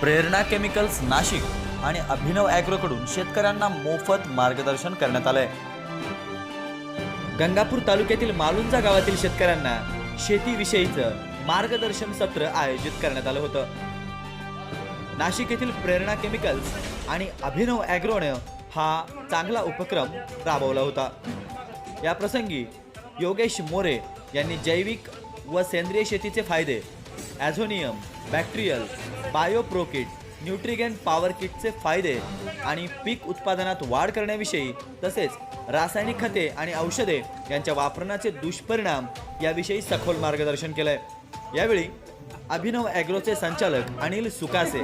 प्रेरणा chemicals Nashik आणि अभिनव ॲग्रोकडून शेतकऱ्यांना मोफत मार्गदर्शन करण्यात आलंय. गंगापूर तालुक्यातील मालुंजा गावातील शेतकऱ्यांना शेतीविषयीचं मार्गदर्शन सत्र आयोजित करण्यात आलं होतं. नाशिक येथील प्रेरणा केमिकल्स आणि अभिनव ॲग्रोनं हा चांगला उपक्रम राबवला होता. या प्रसंगी योगेश मोरे यांनी जैविक व सेंद्रिय शेतीचे फायदे ॲझोनियम बॅक्टेरियल बायोप्रोकिट न्यूट्रिगेंट पॉवर किटचे फायदे आणि पीक उत्पादनात वाढ करण्याविषयी तसेच रासायनिक खते आणि औषधे यांच्या वापरण्याचे दुष्परिणाम याविषयी सखोल मार्गदर्शन केलंय. यावेळी अभिनव ॲग्रोचे संचालक अनिल सुकासे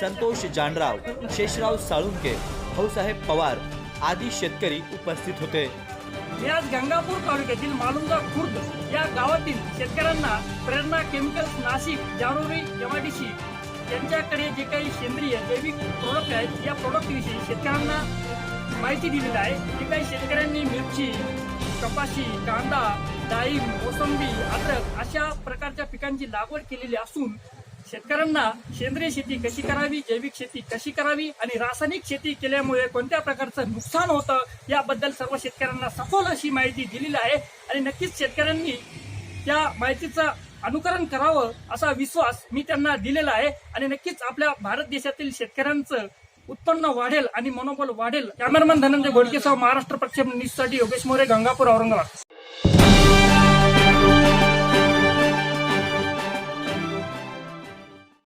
संतोष जानराव शेषराव साळुंके भाऊसाहेब पवार आदी शेतकरी उपस्थित होते. हे आज गंगापूर तालुक्यातील मालुंगा खुर्द या गावातील शेतकऱ्यांना प्रेरणा केमिकल्स नाशिक जारोरी एमआयडीसी यांच्याकडे जे काही सेंद्रिय जैविक प्रोडक्ट आहेत या प्रोडक्ट विषयी शेतकऱ्यांना माहिती दिलेली आहे. जे काही शेतकऱ्यांनी मिरची कपाशी कांदा डाळिंब मोसंबी अद्रक अशा प्रकारच्या पिकांची लागवड केलेली असून शेतकऱ्यांना सेंद्रिय शेती कशी करावी जैविक शेती कशी करावी आणि रासायनिक शेती केल्यामुळे कोणत्या प्रकारचं नुकसान होतं याबद्दल सर्व शेतकऱ्यांना सखोल अशी माहिती दिलेली आहे. आणि नक्कीच शेतकऱ्यांनी त्या माहितीचं अनुकरण करावं असा विश्वास मी त्यांना दिलेला आहे. आणि नक्कीच आपल्या भारत देशातील शेतकऱ्यांचं उत्पन्न वाढेल आणि मनोबल वाढेल. कॅमेरामन धनंजय घोडकेसह महाराष्ट्र प्रक्षेप न्यूजसाठी योगेश मोरे गंगापूर औरंगाबाद.